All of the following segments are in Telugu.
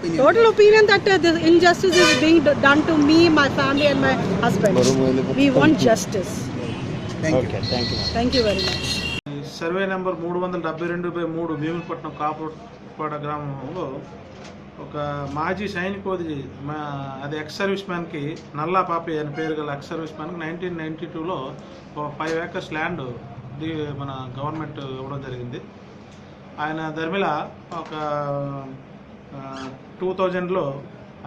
Total opinion that uh, the injustice is being d- done to me, my family, and my husband. We want justice. Okay thank you Thank you very much. ఈ సర్వే నెంబర్ మూడు వందల డెబ్బై రెండు బై మూడు భీములపట్నం కాపుపాడ గ్రామంలో ఒక మాజీ సైనికోది మా అది ఎక్స్ సర్వీస్ మ్యాన్కి నల్లా పాపి అని పేరు గల ఎక్స్ సర్వీస్ మ్యాన్కి నైన్టీన్ నైంటీ టూలో ఒక ఫైవ్ ఏకర్స్ ల్యాండ్ ది మన గవర్నమెంట్ ఇవ్వడం జరిగింది ఆయన ధర్మిల ఒక టూ థౌజండ్లో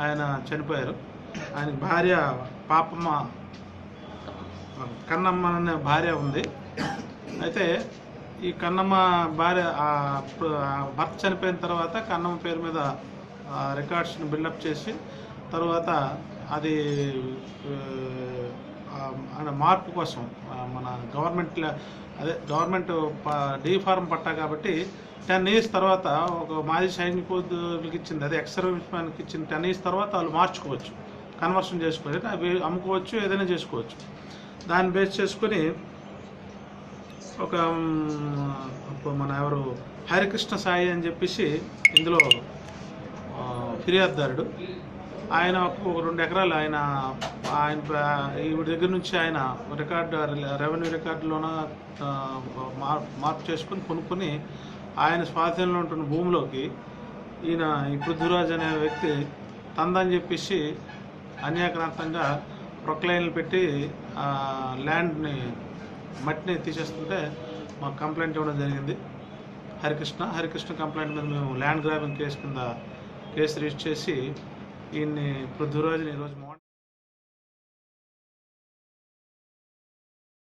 ఆయన చనిపోయారు. ఆయన భార్య పాపమ్మ కన్నమ్మ అనే భార్య ఉంది. అయితే ఈ కన్నమ్మ భార్య ఆ భర్త చనిపోయిన తర్వాత కన్నమ్మ పేరు మీద రికార్డ్స్ని బిల్డప్ చేసి తర్వాత అది మార్పు కోసం మన గవర్నమెంట్ అదే గవర్నమెంట్ డీ ఫార్మ్ పట్టా కాబట్టి టెన్ ఇయర్స్ తర్వాత ఒక మాజీ సైనికులకి ఇచ్చింది అదే ఎక్స్ మ్యాన్కి ఇచ్చిన టెన్ ఇయర్స్ తర్వాత వాళ్ళు మార్చుకోవచ్చు కన్వర్షన్ చేసుకోవచ్చు అవి అమ్ముకోవచ్చు ఏదైనా చేసుకోవచ్చు. దాన్ని బేస్ చేసుకొని ఒక మన ఎవరు హరికృష్ణ సాయి అని చెప్పేసి ఇందులో ఫిర్యాదుదారుడు. ఆయన ఒక రెండు ఎకరాలు ఆయన ఆయన ఈ ఈవిడ దగ్గర నుంచి ఆయన రికార్డు రెవెన్యూ రికార్డులోన మార్- మార్పు చేసుకుని కొనుక్కొని ఆయన స్వాధీనంలో ఉంటున్న భూమిలోకి ఈయన ఈ పృథ్వీరాజ్ అనే వ్యక్తి తందని చెప్పేసి అన్యాక్రాంతంగా ప్రొక్లైన్లు పెట్టి ఆ ల్యాండ్ని మట్టిని తీసేస్తుంటే మాకు కంప్లైంట్ ఇవ్వడం జరిగింది. హరికృష్ణ హరికృష్ణ కంప్లైంట్ మీద మేము ల్యాండ్ గ్రాబింగ్ కేసు కింద కేసు రిజిస్టర్ చేసి ఈయన్ని పృథ్వీరాజుని ఈరోజు మార్నింగ్